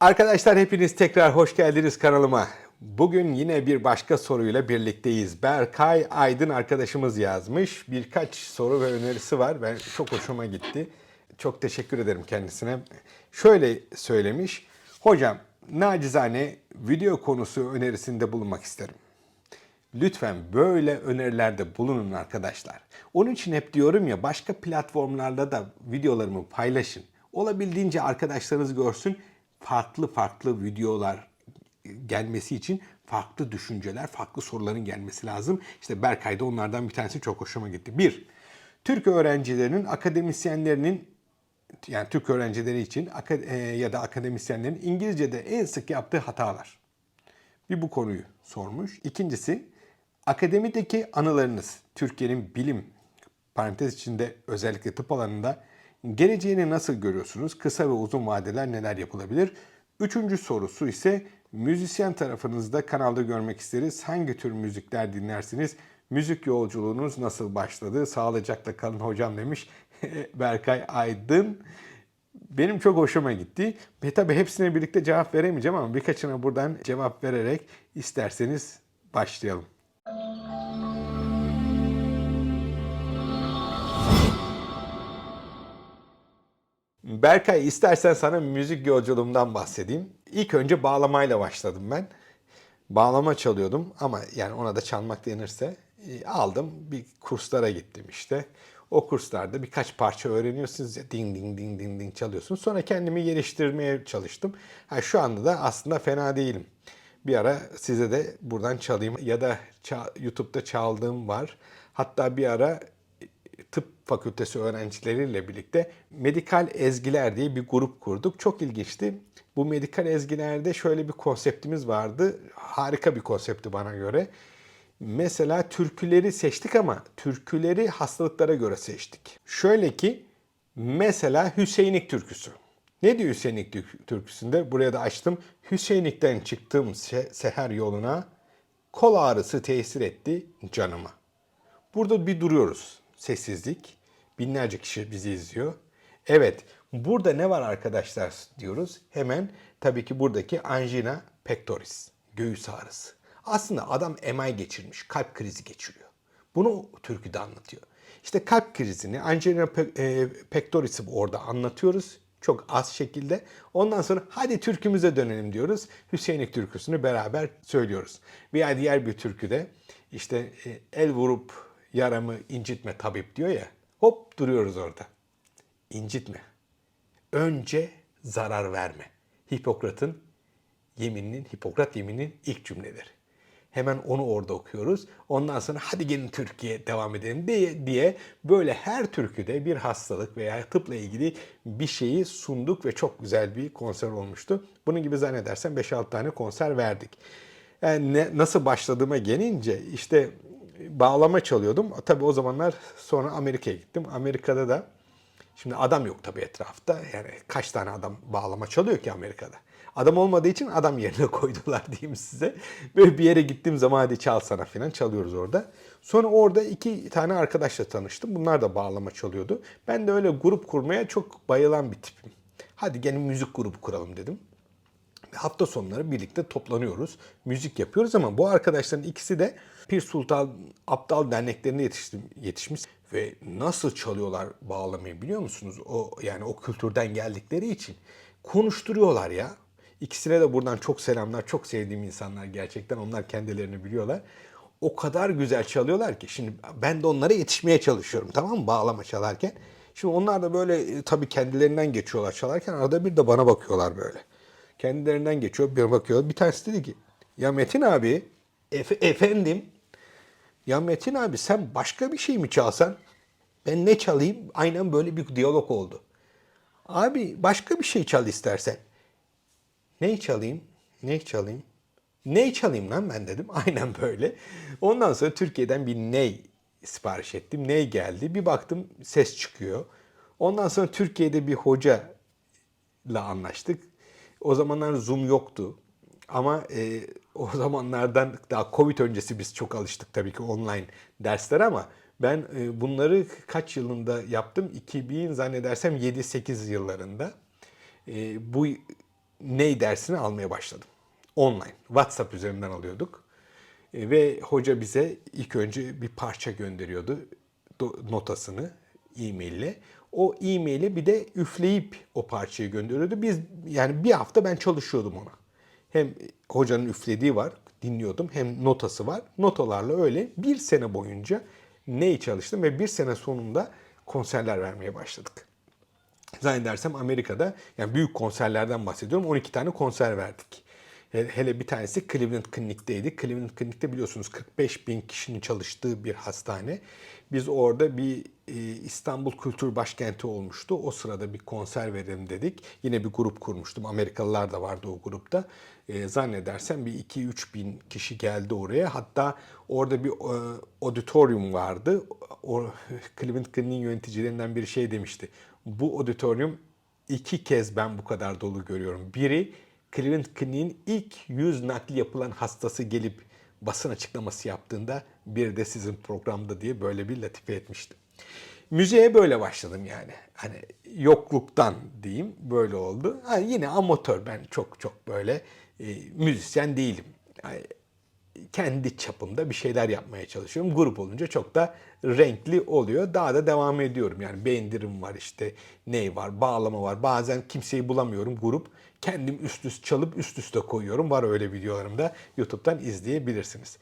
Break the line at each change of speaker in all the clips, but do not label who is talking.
Arkadaşlar hepiniz tekrar hoş geldiniz kanalıma. Bugün yine bir başka soruyla birlikteyiz. Berkay Aydın arkadaşımız yazmış. Birkaç soru ve önerisi var. Ben çok hoşuma gitti. Çok teşekkür ederim kendisine. Şöyle söylemiş. Hocam nacizane video konusu önerisinde bulunmak isterim. Lütfen böyle önerilerde bulunun arkadaşlar. Onun için hep diyorum ya başka platformlarda da videolarımı paylaşın. Olabildiğince arkadaşlarınız görsün. Farklı farklı videolar gelmesi için farklı düşünceler, farklı soruların gelmesi lazım. İşte Berkay'da onlardan bir tanesi çok hoşuma gitti. Bir, Türk öğrencilerinin, akademisyenlerinin yani Türk öğrencileri için e, ya da akademisyenlerin İngilizce'de en sık yaptığı hatalar. Bir bu konuyu sormuş. İkincisi akademideki anılarınız Türkiye'nin bilim parantez içinde özellikle tıp alanında geleceğini nasıl görüyorsunuz? Kısa ve uzun vadeler neler yapılabilir? Üçüncü sorusu ise müzisyen tarafınızda kanalda görmek isteriz. Hangi tür müzikler dinlersiniz? Müzik yolculuğunuz nasıl başladı? Sağlıcakla kalın hocam demiş Berkay Aydın. Benim çok hoşuma gitti. Ve tabii hepsine birlikte cevap veremeyeceğim ama birkaçına buradan cevap vererek isterseniz başlayalım. Berkay istersen sana müzik yolculuğumdan bahsedeyim. İlk önce bağlamayla başladım ben. Bağlama çalıyordum ama yani ona da çalmak denirse e, aldım. Bir kurslara gittim işte. O kurslarda birkaç parça öğreniyorsunuz ya ding ding ding ding ding çalıyorsunuz. Sonra kendimi geliştirmeye çalıştım. Ha, şu anda da aslında fena değilim. Bir ara size de buradan çalayım ya da YouTube'da çaldığım var. Hatta bir ara tıp fakültesi öğrencileriyle birlikte Medikal Ezgiler diye bir grup kurduk. Çok ilginçti. Bu Medikal Ezgiler'de şöyle bir konseptimiz vardı. Harika bir konsepti bana göre. Mesela türküleri seçtik ama türküleri hastalıklara göre seçtik. Şöyle ki mesela Hüseyinlik türküsü. Ne diyor Hüseyinlik tür- türküsünde? Buraya da açtım. Hüseyinlik'ten çıktım se- seher yoluna. Kol ağrısı tesir etti canıma. Burada bir duruyoruz. Sessizlik. Binlerce kişi bizi izliyor. Evet, burada ne var arkadaşlar diyoruz. Hemen tabii ki buradaki angina pectoris, göğüs ağrısı. Aslında adam MI geçirmiş, kalp krizi geçiriyor. Bunu türküde anlatıyor. İşte kalp krizini, angina e, pectoris'i orada anlatıyoruz. Çok az şekilde. Ondan sonra hadi türkümüze dönelim diyoruz. Hüseyinlik türküsünü beraber söylüyoruz. Veya diğer bir türküde işte e, el vurup yaramı incitme tabip diyor ya. Hop duruyoruz orada. İncitme. Önce zarar verme. Hipokrat'ın yemininin, Hipokrat yemininin ilk cümleleri. Hemen onu orada okuyoruz. Ondan sonra hadi gelin Türkiye devam edelim diye, diye böyle her türküde bir hastalık veya tıpla ilgili bir şeyi sunduk ve çok güzel bir konser olmuştu. Bunun gibi zannedersem 5-6 tane konser verdik. Yani ne, nasıl başladığıma gelince işte bağlama çalıyordum. Tabii o zamanlar sonra Amerika'ya gittim. Amerika'da da Şimdi adam yok tabii etrafta. Yani kaç tane adam bağlama çalıyor ki Amerika'da. Adam olmadığı için adam yerine koydular diyeyim size. Böyle bir yere gittiğim zaman hadi çal sana falan çalıyoruz orada. Sonra orada iki tane arkadaşla tanıştım. Bunlar da bağlama çalıyordu. Ben de öyle grup kurmaya çok bayılan bir tipim. Hadi gelin müzik grubu kuralım dedim. Hafta sonları birlikte toplanıyoruz. Müzik yapıyoruz ama bu arkadaşların ikisi de Pir Sultan Abdal derneklerine yetiştim, yetişmiş ve nasıl çalıyorlar bağlamayı biliyor musunuz? O yani o kültürden geldikleri için konuşturuyorlar ya. İkisine de buradan çok selamlar. Çok sevdiğim insanlar gerçekten. Onlar kendilerini biliyorlar. O kadar güzel çalıyorlar ki. Şimdi ben de onlara yetişmeye çalışıyorum tamam mı? Bağlama çalarken. Şimdi onlar da böyle e, tabii kendilerinden geçiyorlar çalarken arada bir de bana bakıyorlar böyle. Kendilerinden geçiyor bir bakıyor. Bir tanesi dedi ki ya Metin abi efe- efendim ya Metin abi sen başka bir şey mi çalsan? Ben ne çalayım? Aynen böyle bir diyalog oldu. Abi başka bir şey çal istersen. Ne çalayım? Ne çalayım? Ne çalayım lan ben dedim. Aynen böyle. Ondan sonra Türkiye'den bir ney sipariş ettim. Ney geldi. Bir baktım ses çıkıyor. Ondan sonra Türkiye'de bir hoca ile anlaştık. O zamanlar Zoom yoktu. Ama e, o zamanlardan daha Covid öncesi biz çok alıştık tabii ki online derslere ama Ben e, bunları kaç yılında yaptım? 2000 zannedersem 7-8 yıllarında. E, bu ney dersini almaya başladım. Online. WhatsApp üzerinden alıyorduk. E, ve hoca bize ilk önce bir parça gönderiyordu. notasını e-maille. O e-maili bir de üfleyip o parçayı gönderiyordu. Biz yani bir hafta ben çalışıyordum ona. Hem hocanın üflediği var, dinliyordum. Hem notası var. Notalarla öyle bir sene boyunca neyi çalıştım ve bir sene sonunda konserler vermeye başladık. Zannedersem Amerika'da yani büyük konserlerden bahsediyorum. 12 tane konser verdik. He- Hele bir tanesi Cleveland Clinic'teydi. Cleveland Clinic'te biliyorsunuz 45 bin kişinin çalıştığı bir hastane. Biz orada bir e, İstanbul Kültür Başkenti olmuştu. O sırada bir konser verelim dedik. Yine bir grup kurmuştum. Amerikalılar da vardı o grupta. E, zannedersem bir 2-3 bin kişi geldi oraya. Hatta orada bir e, auditorium vardı. O, Cleveland Clinic'in yöneticilerinden biri şey demişti. Bu auditorium iki kez ben bu kadar dolu görüyorum. Biri Cleveland Clinic'in ilk 100 nakli yapılan hastası gelip basın açıklaması yaptığında bir de sizin programda diye böyle bir latife etmiştim. Müziğe böyle başladım yani. Hani yokluktan diyeyim böyle oldu. Ha, yine amatör ben çok çok böyle e, müzisyen değilim. Kendi çapımda bir şeyler yapmaya çalışıyorum. Grup olunca çok da renkli oluyor. Daha da devam ediyorum. Yani bendirim var işte, ney var, bağlama var. Bazen kimseyi bulamıyorum grup. Kendim üst üste çalıp üst üste koyuyorum. Var öyle videolarım da YouTube'dan izleyebilirsiniz.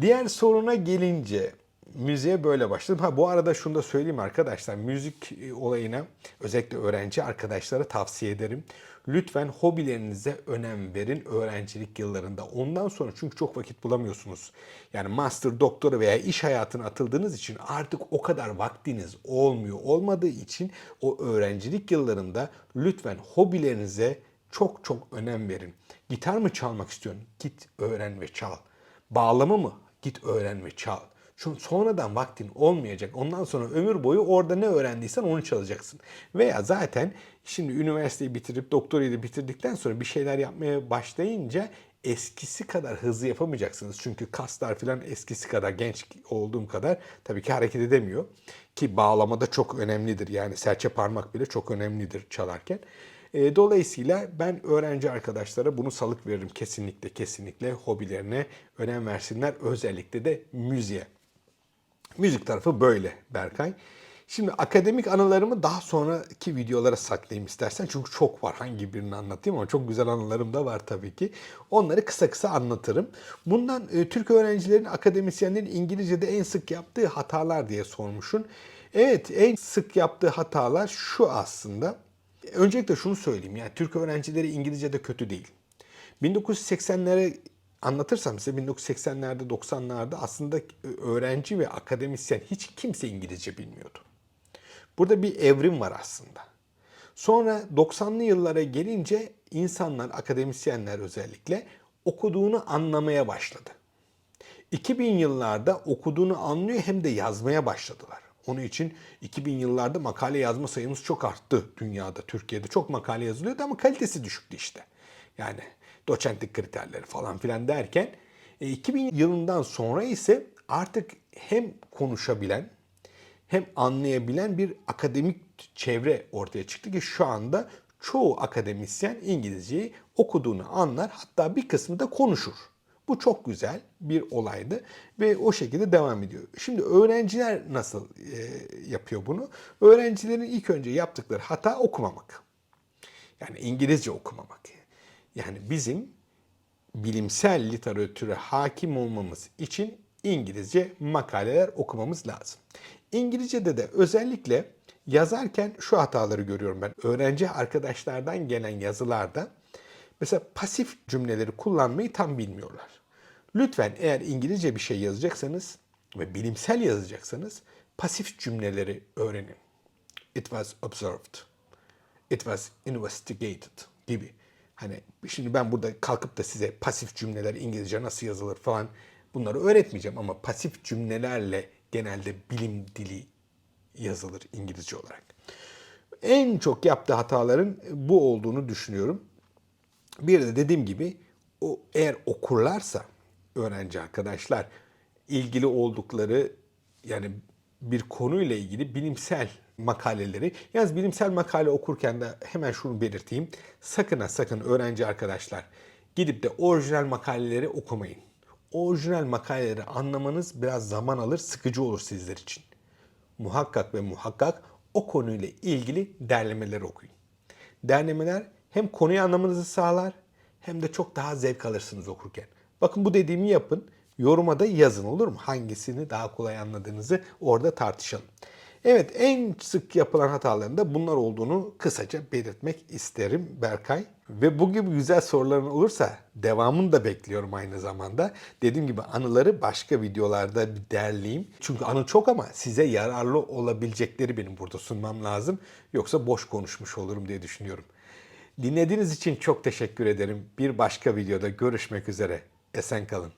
Diğer soruna gelince müziğe böyle başladım. Ha bu arada şunu da söyleyeyim arkadaşlar. Müzik e, olayına özellikle öğrenci arkadaşlara tavsiye ederim. Lütfen hobilerinize önem verin öğrencilik yıllarında. Ondan sonra çünkü çok vakit bulamıyorsunuz. Yani master, doktora veya iş hayatına atıldığınız için artık o kadar vaktiniz olmuyor. Olmadığı için o öğrencilik yıllarında lütfen hobilerinize çok çok önem verin. Gitar mı çalmak istiyorsun? Git öğren ve çal. Bağlama mı? Git öğren ve çal. Çünkü sonradan vaktin olmayacak. Ondan sonra ömür boyu orada ne öğrendiysen onu çalacaksın. Veya zaten şimdi üniversiteyi bitirip doktorayı da bitirdikten sonra bir şeyler yapmaya başlayınca eskisi kadar hızlı yapamayacaksınız. Çünkü kaslar falan eskisi kadar genç olduğum kadar tabii ki hareket edemiyor. Ki bağlamada çok önemlidir. Yani serçe parmak bile çok önemlidir çalarken. E, Dolayısıyla ben öğrenci arkadaşlara bunu salık veririm kesinlikle kesinlikle hobilerine önem versinler özellikle de müziğe. Müzik tarafı böyle Berkay. Şimdi akademik anılarımı daha sonraki videolara saklayayım istersen. Çünkü çok var hangi birini anlatayım ama çok güzel anılarım da var tabii ki. Onları kısa kısa anlatırım. Bundan e, Türk öğrencilerin, akademisyenlerin İngilizce'de en sık yaptığı hatalar diye sormuşsun. Evet en sık yaptığı hatalar şu aslında. Öncelikle şunu söyleyeyim yani Türk öğrencileri İngilizce'de kötü değil. 1980'lere anlatırsam size 1980'lerde 90'larda aslında öğrenci ve akademisyen hiç kimse İngilizce bilmiyordu. Burada bir evrim var aslında. Sonra 90'lı yıllara gelince insanlar, akademisyenler özellikle okuduğunu anlamaya başladı. 2000 yıllarda okuduğunu anlıyor hem de yazmaya başladılar. Onun için 2000 yıllarda makale yazma sayımız çok arttı dünyada, Türkiye'de. Çok makale yazılıyordu ama kalitesi düşüktü işte. Yani doçentlik kriterleri falan filan derken e, 2000 yılından sonra ise artık hem konuşabilen hem anlayabilen bir akademik çevre ortaya çıktı ki şu anda çoğu akademisyen İngilizceyi okuduğunu anlar hatta bir kısmı da konuşur. Bu çok güzel bir olaydı ve o şekilde devam ediyor. Şimdi öğrenciler nasıl e, yapıyor bunu? Öğrencilerin ilk önce yaptıkları hata okumamak. Yani İngilizce okumamak. Yani bizim bilimsel literatüre hakim olmamız için İngilizce makaleler okumamız lazım. İngilizce'de de özellikle yazarken şu hataları görüyorum ben. Öğrenci arkadaşlardan gelen yazılarda mesela pasif cümleleri kullanmayı tam bilmiyorlar. Lütfen eğer İngilizce bir şey yazacaksanız ve bilimsel yazacaksanız pasif cümleleri öğrenin. It was observed. It was investigated gibi. Hani şimdi ben burada kalkıp da size pasif cümleler İngilizce nasıl yazılır falan bunları öğretmeyeceğim ama pasif cümlelerle genelde bilim dili yazılır İngilizce olarak. En çok yaptığı hataların bu olduğunu düşünüyorum. Bir de dediğim gibi o eğer okurlarsa öğrenci arkadaşlar ilgili oldukları yani bir konuyla ilgili bilimsel makaleleri, yalnız bilimsel makale okurken de hemen şunu belirteyim. Sakın ha sakın öğrenci arkadaşlar gidip de orijinal makaleleri okumayın. Orijinal makaleleri anlamanız biraz zaman alır, sıkıcı olur sizler için. Muhakkak ve muhakkak o konuyla ilgili derlemeleri okuyun. Derlemeler hem konuyu anlamanızı sağlar hem de çok daha zevk alırsınız okurken. Bakın bu dediğimi yapın. Yoruma da yazın olur mu? Hangisini daha kolay anladığınızı orada tartışalım. Evet en sık yapılan hataların da bunlar olduğunu kısaca belirtmek isterim Berkay. Ve bu gibi güzel soruların olursa devamını da bekliyorum aynı zamanda. Dediğim gibi anıları başka videolarda bir derleyeyim. Çünkü anı çok ama size yararlı olabilecekleri benim burada sunmam lazım. Yoksa boş konuşmuş olurum diye düşünüyorum. Dinlediğiniz için çok teşekkür ederim. Bir başka videoda görüşmek üzere. Esen kalın.